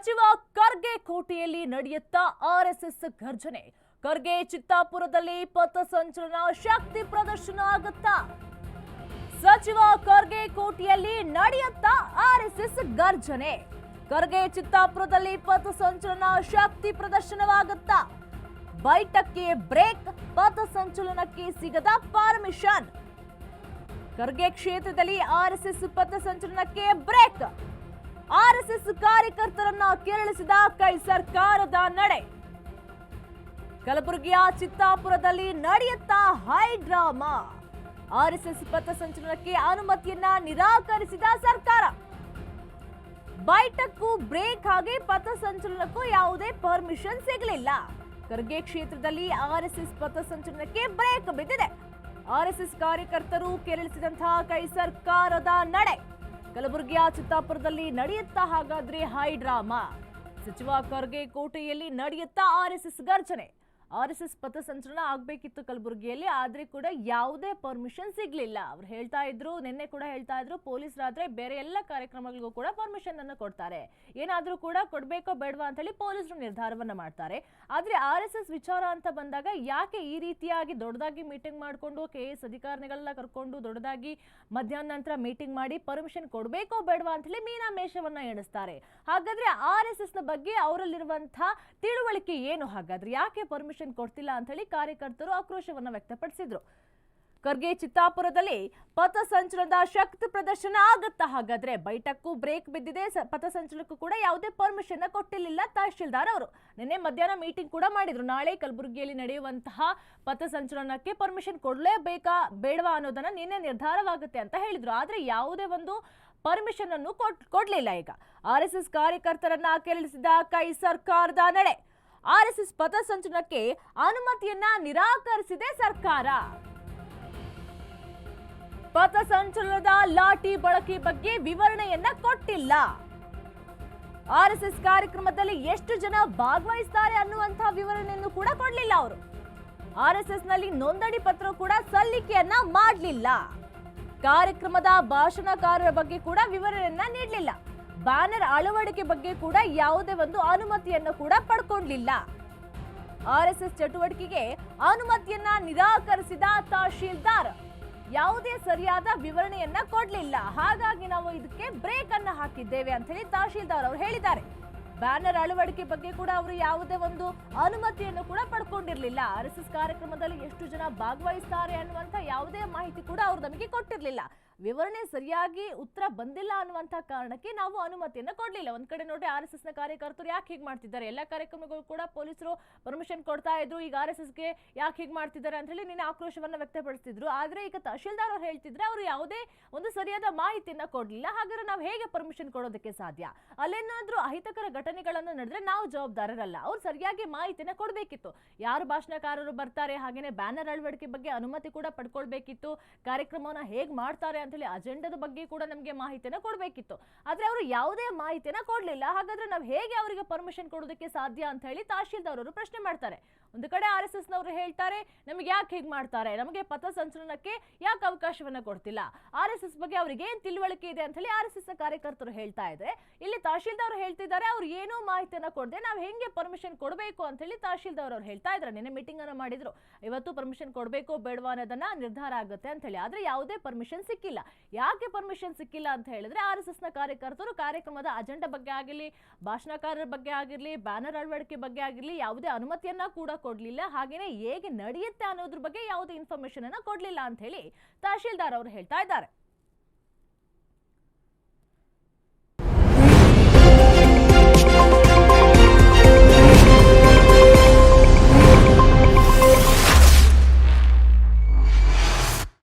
ಸಚಿವ ಖರ್ಗೆ ಕೋಟೆಯಲ್ಲಿ ನಡೆಯುತ್ತಾ ಆರ್ಎಸ್ಎಸ್ ಘರ್ಜನೆ. ಖರ್ಗೆ ಚಿತ್ತಾಪುರದಲ್ಲಿ ಪಥಸಂಚಲನ ಶಕ್ತಿ ಪ್ರದರ್ಶನ ಆಗುತ್ತಾ. ಸಚಿವ ಖರ್ಗೆ ಕೋಟೆಯಲ್ಲಿ ನಡೆಯುತ್ತಾ ಆರ್ಎಸ್ಎಸ್ ಗರ್ಜನೆ ಖರ್ಗೆ ಚಿತ್ತಾಪುರದಲ್ಲಿ ಪಥಸಂಚಲನ ಶಕ್ತಿ ಪ್ರದರ್ಶನವಾಗುತ್ತಾ. ಬೈಠಕ್ಕೆ ಬ್ರೇಕ್ ಪಥಸಂಚಲನಕ್ಕೆ ಸಿಗದ ಪರ್ಮಿಷನ್. ಖರ್ಗೆ ಕ್ಷೇತ್ರದಲ್ಲಿ ಆರ್ಎಸ್ಎಸ್ ಪಥಸಂಚಲನಕ್ಕೆ ಬ್ರೇಕ್ ಆರ್ಎಸ್ಎಸ್ ಕಾರ್ಯಕರ್ತರನ್ನ ಕೆರಳಿಸಿದ ಕೈ ಸರ್ಕಾರದ ನಡೆ. ಕಲಬುರಗಿಯ ಚಿತ್ತಾಪುರದಲ್ಲಿ ನಡೆಯುತ್ತಾ ಹೈ ಡ್ರಾಮಾ. ಆರ್ಎಸ್ಎಸ್ ಪಥಸಂಚಲನಕ್ಕೆ ಅನುಮತಿಯನ್ನ ನಿರಾಕರಿಸಿದ ಸರ್ಕಾರ. ಬೈಟಕ್ಕೂ ಬ್ರೇಕ್ ಹಾಗೆ ಪಥಸಂಚಲನಕ್ಕೂ ಯಾವುದೇ ಪರ್ಮಿಷನ್ ಸಿಗಲಿಲ್ಲ. ಖರ್ಗೆ ಕ್ಷೇತ್ರದಲ್ಲಿ ಆರ್ಎಸ್ಎಸ್ ಪಥಸಂಚಲನಕ್ಕೆ ಬ್ರೇಕ್ ಬಿದ್ದಿದೆ. ಆರ್ಎಸ್ಎಸ್ ಕಾರ್ಯಕರ್ತರು ಕೆರಳಿಸಿದಂತಹ ಕೈ ಸರ್ಕಾರದ ನಡೆ. ಕಲಬುರಗಿಯ ಚಿತ್ತಾಪುರದಲ್ಲಿ ನಡೆಯುತ್ತಾ ಹಾಗಾದ್ರೆ ಹೈ ಡ್ರಾಮಾ. ಸಚಿವ ಖರ್ಗೆ ಕೋಟೆಯಲ್ಲಿ ನಡೆಯುತ್ತಾ ಆರ್ಎಸ್ಎಸ್ ಗರ್ಜನೆ ಆರ್ಎಸ್ಎಸ್ ಪಥಸಂಚಲನ ಆಗ್ಬೇಕಿತ್ತು ಕಲಬುರಗಿಯಲ್ಲಿ, ಆದರೆ ಕೂಡ ಯಾವುದೇ ಪರ್ಮಿಷನ್ ಸಿಗಲಿಲ್ಲ. ಅವ್ರು ಹೇಳ್ತಾ ಇದ್ರು, ನಿನ್ನೆ ಕೂಡ ಹೇಳ್ತಾ ಇದ್ರು ಪೊಲೀಸರಾದರೆ ಬೇರೆ ಎಲ್ಲ ಕಾರ್ಯಕ್ರಮಗಳಿಗೂ ಕೂಡ ಪರ್ಮಿಷನ್ ಅನ್ನು ಕೊಡ್ತಾರೆ. ಏನಾದರೂ ಕೂಡ ಕೊಡ್ಬೇಕೋ ಬೇಡವಾ ಅಂತ ಹೇಳಿ ಪೊಲೀಸರು ನಿರ್ಧಾರವನ್ನ ಮಾಡ್ತಾರೆ. ಆದ್ರೆ ಆರ್ ಎಸ್ ಎಸ್ ವಿಚಾರ ಅಂತ ಬಂದಾಗ ಯಾಕೆ ಈ ರೀತಿಯಾಗಿ ದೊಡ್ಡದಾಗಿ ಮೀಟಿಂಗ್ ಮಾಡಿಕೊಂಡು, ಕೆ ಎಸ್ ಅಧಿಕಾರಿಗಳನ್ನ ಕರ್ಕೊಂಡು ದೊಡ್ಡದಾಗಿ ಮಧ್ಯಾಹ್ನ ನಂತರ ಮೀಟಿಂಗ್ ಮಾಡಿ ಪರ್ಮಿಷನ್ ಕೊಡ್ಬೇಕೋ ಬೇಡವಾ ಅಂತ ಹೇಳಿ ಮೀನಾಮೇಷವನ್ನ ಎಣಿಸ್ತಾರೆ. ಹಾಗಾದ್ರೆ ಆರ್ ಎಸ್ ಎಸ್ನ ಬಗ್ಗೆ ಅವರಲ್ಲಿರುವಂತಹ ತಿಳುವಳಿಕೆ ಏನು? ಹಾಗಾದ್ರೆ ಯಾಕೆ ಪರ್ಮಿಷನ್ ಕೊಡ್ತಿಲ್ಲ ಅಂತ ಹೇಳಿ ಕಾರ್ಯಕರ್ತರು ಆಕ್ರೋಶವನ್ನು ವ್ಯಕ್ತಪಡಿಸಿದ್ರು. ಖರ್ಗೆ ಚಿತ್ತಾಪುರದಲ್ಲಿ ಪಥಸಂಚಲನದ ಶಕ್ತಿ ಪ್ರದರ್ಶನ ಆಗತ್ತಾ? ಹಾಗಾದ್ರೆ ಬೈಠಕ್ಕೂ ಬ್ರೇಕ್ ಬಿದ್ದಿದೆ. ಪಥಸಂಚಲನಕ್ಕೂ ಕೂಡ ಯಾವುದೇ ಪರ್ಮಿಷನ್ ಕೊಟ್ಟಿರಲಿಲ್ಲ ತಹಶೀಲ್ದಾರ್ ಅವರು. ನಿನ್ನೆ ಮಧ್ಯಾಹ್ನ ಮೀಟಿಂಗ್ ಕೂಡ ಮಾಡಿದ್ರು. ನಾಳೆ ಕಲಬುರಗಿಯಲ್ಲಿ ನಡೆಯುವಂತಹ ಪಥಸಂಚಲನಕ್ಕೆ ಪರ್ಮಿಷನ್ ಕೊಡಲೇಬೇಕಾ, ಬೇಡವಾ ಅನ್ನೋದನ್ನ ನಿನ್ನೆ ನಿರ್ಧಾರವಾಗುತ್ತೆ ಅಂತ ಹೇಳಿದ್ರು. ಆದ್ರೆ ಯಾವುದೇ ಒಂದು ಪರ್ಮಿಷನ್ ಅನ್ನು ಕೊಡ್- ಕೊಡ್ಲಿಲ್ಲ ಈಗ. ಆರ್ ಎಸ್ ಎಸ್ ಕಾರ್ಯಕರ್ತರನ್ನ ಕೆರಳಿಸಿದ ಕೈ ಸರ್ಕಾರದ ನಡೆ. ಆರ್ ಎಸ್ ಎಸ್ ಪಥಸಂಚಲನಕ್ಕೆ ಅನುಮತಿಯನ್ನ ನಿರಾಕರಿಸಿದೆ ಸರ್ಕಾರ. ಪಥಸಂಚಲನದ ಲಾಠಿ ಬಳಕೆ ಬಗ್ಗೆ ವಿವರಣೆಯನ್ನ ಕೊಟ್ಟಿಲ್ಲ. ಆರ್ಎಸ್ಎಸ್ ಕಾರ್ಯಕ್ರಮದಲ್ಲಿ ಎಷ್ಟು ಜನ ಭಾಗವಹಿಸ್ತಾರೆ ಅನ್ನುವಂತಹ ವಿವರಣೆಯನ್ನು ಕೂಡ ಕೊಡಲಿಲ್ಲ ಅವರು. ಆರ್ಎಸ್ಎಸ್ನಲ್ಲಿ ನೋಂದಣಿ ಪತ್ರ ಕೂಡ ಸಲ್ಲಿಕೆಯನ್ನ ಮಾಡಲಿಲ್ಲ. ಕಾರ್ಯಕ್ರಮದ ಭಾಷಣಕಾರರ ಬಗ್ಗೆ ಕೂಡ ವಿವರಣೆಯನ್ನ ನೀಡಲಿಲ್ಲ. ಬ್ಯಾನರ್ ಅಳವಡಿಕೆ ಬಗ್ಗೆ ಕೂಡ ಯಾವುದೇ ಒಂದು ಅನುಮತಿಯನ್ನು ಕೂಡ ಪಡ್ಕೊಂಡಿಲ್ಲ. ಆರ್ಎಸ್ಎಸ್ ಚಟುವಟಿಕೆಗೆ ಅನುಮತಿಯನ್ನ ನಿರಾಕರಿಸಿದ ತಹಶೀಲ್ದಾರ್ ಯಾವುದೇ ಸರಿಯಾದ ವಿವರಣೆಯನ್ನ ಕೊಡ್ಲಿಲ್ಲ. ಹಾಗಾಗಿ ನಾವು ಇದಕ್ಕೆ ಬ್ರೇಕ್ ಅನ್ನ ಹಾಕಿದ್ದೇವೆ ಅಂತ ಹೇಳಿ ತಹಶೀಲ್ದಾರ್ ಅವರು ಹೇಳಿದ್ದಾರೆ. ಬ್ಯಾನರ್ ಅಳವಡಿಕೆ ಬಗ್ಗೆ ಕೂಡ ಅವರು ಯಾವುದೇ ಒಂದು ಅನುಮತಿಯನ್ನು ಕೂಡ ಪಡ್ಕೊಂಡಿರ್ಲಿಲ್ಲ. ಆರ್ ಎಸ್ ಎಸ್ ಕಾರ್ಯಕ್ರಮದಲ್ಲಿ ಎಷ್ಟು ಜನ ಭಾಗವಹಿಸ್ತಾರೆ ಅನ್ನುವಂತ ಯಾವುದೇ ಮಾಹಿತಿ ಕೂಡ ಅವರು ನಮಗೆ ಕೊಟ್ಟಿರ್ಲಿಲ್ಲ. ವಿವರಣೆ ಸರಿಯಾಗಿ ಉತ್ತರ ಬಂದಿಲ್ಲ ಅನ್ನುವಂಥ ಕಾರಣಕ್ಕೆ ನಾವು ಅನುಮತಿಯನ್ನ ಕೊಡಲಿಲ್ಲ. ಒಂದು ಕಡೆ ನೋಡಿ ಆರ್ ಎಸ್ ಎಸ್ನ ಕಾರ್ಯಕರ್ತರು ಯಾಕೆ ಹೀಗೆ ಮಾಡ್ತಿದ್ದಾರೆ? ಎಲ್ಲ ಕಾರ್ಯಕ್ರಮಗಳು ಕೂಡ ಪೊಲೀಸರು ಪರ್ಮಿಷನ್ ಕೊಡ್ತಾ ಇದ್ರು. ಈಗ ಆರ್ ಎಸ್ ಎಸ್ಗೆ ಯಾಕೆ ಹೀಗೆ ಮಾಡ್ತಿದ್ದಾರೆ ಅಂತ ಹೇಳಿ ನಿನ್ನೆ ಆಕ್ರೋಶವನ್ನ ವ್ಯಕ್ತಪಡಿಸ್ತಿದ್ರು. ಆದರೆ ಈಗ ತಹಶೀಲ್ದಾರ್ ಅವ್ರು ಹೇಳ್ತಿದ್ರೆ ಅವರು ಯಾವುದೇ ಒಂದು ಸರಿಯಾದ ಮಾಹಿತಿಯನ್ನು ಕೊಡಲಿಲ್ಲ. ಹಾಗಾದ್ರೆ ನಾವು ಹೇಗೆ ಪರ್ಮಿಷನ್ ಕೊಡೋದಕ್ಕೆ ಸಾಧ್ಯ? ಅಲ್ಲೇನಾದರೂ ಅಹಿತಕರ ಘಟನೆಗಳನ್ನು ನಡೆದ್ರೆ ನಾವು ಜವಾಬ್ದಾರರಲ್ಲ. ಅವ್ರು ಸರಿಯಾಗಿ ಮಾಹಿತಿನ ಕೊಡಬೇಕಿತ್ತು. ಯಾರು ಭಾಷಣಕಾರರು ಬರ್ತಾರೆ, ಹಾಗೇನೆ ಬ್ಯಾನರ್ ಅಳವಡಿಕೆ ಬಗ್ಗೆ ಅನುಮತಿ ಕೂಡ ಪಡ್ಕೊಳ್ಬೇಕಿತ್ತು. ಕಾರ್ಯಕ್ರಮವನ್ನ ಹೇಗೆ ಮಾಡ್ತಾರೆ ಅಂತ ಅಜೆಂಡದ ಬಗ್ಗೆ ಕೂಡ ನಮಗೆ ಮಾಹಿತಿನ ಕೊಡಬೇಕಿತ್ತು. ಆದರೆ ಅವರು ಯಾವುದೇ ಮಾಹಿತಿನ ಕೊಡಲಿಲ್ಲ. ಹಾಗಾದರೆ ನಾವು ಹೇಗೆ ಅವರಿಗೆ ಪರ್ಮಿಷನ್ ಕೊಡೋದಕ್ಕೆ ಸಾಧ್ಯ ಅಂತ ಹೇಳಿ ತಹಶೀಲ್ದಾರ್ ಅವರು ಪ್ರಶ್ನೆ ಮಾಡ್ತಾರೆ. ಒಂದು ಕಡೆ ಆರ್ ಎಸ್ ಎಸ್ನವರು ಹೇಳ್ತಾರೆ, ನಮಗೆ ಯಾಕೆ ಹೀಗೆ ಮಾಡ್ತಾರೆ? ನಮಗೆ ಪಥಸಂಚಲನಕ್ಕೆ ಯಾಕೆ ಅವಕಾಶವನ್ನ ಕೊಡ್ತಿಲ್ಲ? ಆರ್ ಎಸ್ ಎಸ್ ಬಗ್ಗೆ ಅವ್ರಿಗೆ ಏನು ತಿಳುವಳಿಕೆ ಇದೆ ಅಂತ ಹೇಳಿ ಆರ್ ಎಸ್ ಎಸ್ ಕಾರ್ಯಕರ್ತರು ಹೇಳ್ತಾ ಇದ್ದಾರೆ ಇಲ್ಲಿ ತಹಶೀಲ್ದಾರ್ ಹೇಳ್ತಿದ್ದಾರೆ, ಅವ್ರು ಏನೂ ಮಾಹಿತಿಯನ್ನ ಕೊಡದೆ ನಾವು ಹೆಂಗೆ ಪರ್ಮಿಷನ್ ಕೊಡಬೇಕು ಅಂತ ಹೇಳಿ ತಹಶೀಲ್ದಾರ್ ಅವ್ರು ಹೇಳ್ತಾ ಇದ್ದಾರೆ ನಿನ್ನೆ ಮೀಟಿಂಗ್ ಅನ್ನ ಮಾಡಿದ್ರು. ಇವತ್ತು ಪರ್ಮಿಷನ್ ಕೊಡಬೇಕು ಬೇಡವಾ ಅನ್ನೋದನ್ನ ನಿರ್ಧಾರ ಆಗುತ್ತೆ ಅಂತ ಹೇಳಿ. ಆದ್ರೆ ಯಾವುದೇ ಪರ್ಮಿಷನ್ ಸಿಕ್ಕಿಲ್ಲ. ಯಾಕೆ ಪರ್ಮಿಷನ್ ಸಿಕ್ಕಿಲ್ಲ ಅಂತ ಹೇಳಿದ್ರೆ, ಆರ್ ಎಸ್ ಎಸ್ನ ಕಾರ್ಯಕರ್ತರು ಕಾರ್ಯಕ್ರಮದ ಅಜೆಂಡಾ ಬಗ್ಗೆ ಆಗಿರಲಿ, ಭಾಷಣಕಾರರ ಬಗ್ಗೆ ಆಗಿರಲಿ, ಬ್ಯಾನರ್ ಅಳವಡಿಕೆ ಬಗ್ಗೆ ಆಗಿರಲಿ, ಯಾವುದೇ ಅನುಮತಿಯನ್ನ ಕೂಡ ಕೊಡ್ಲಿಲ್ಲ, ಹಾಗೇನೆ ಹೇಗೆ ನಡೆಯುತ್ತೆ ಅನ್ನೋದ್ರ ಬಗ್ಗೆ ಯಾವುದೇ ಇನ್ಫಾರ್ಮೇಶನ್ ಅನ್ನ ಕೊಡ್ಲಿಲ್ಲ ಅಂತ ಹೇಳಿ ತಹಶೀಲ್ದಾರ್ ಅವರು ಹೇಳ್ತಾ ಇದ್ದಾರೆ.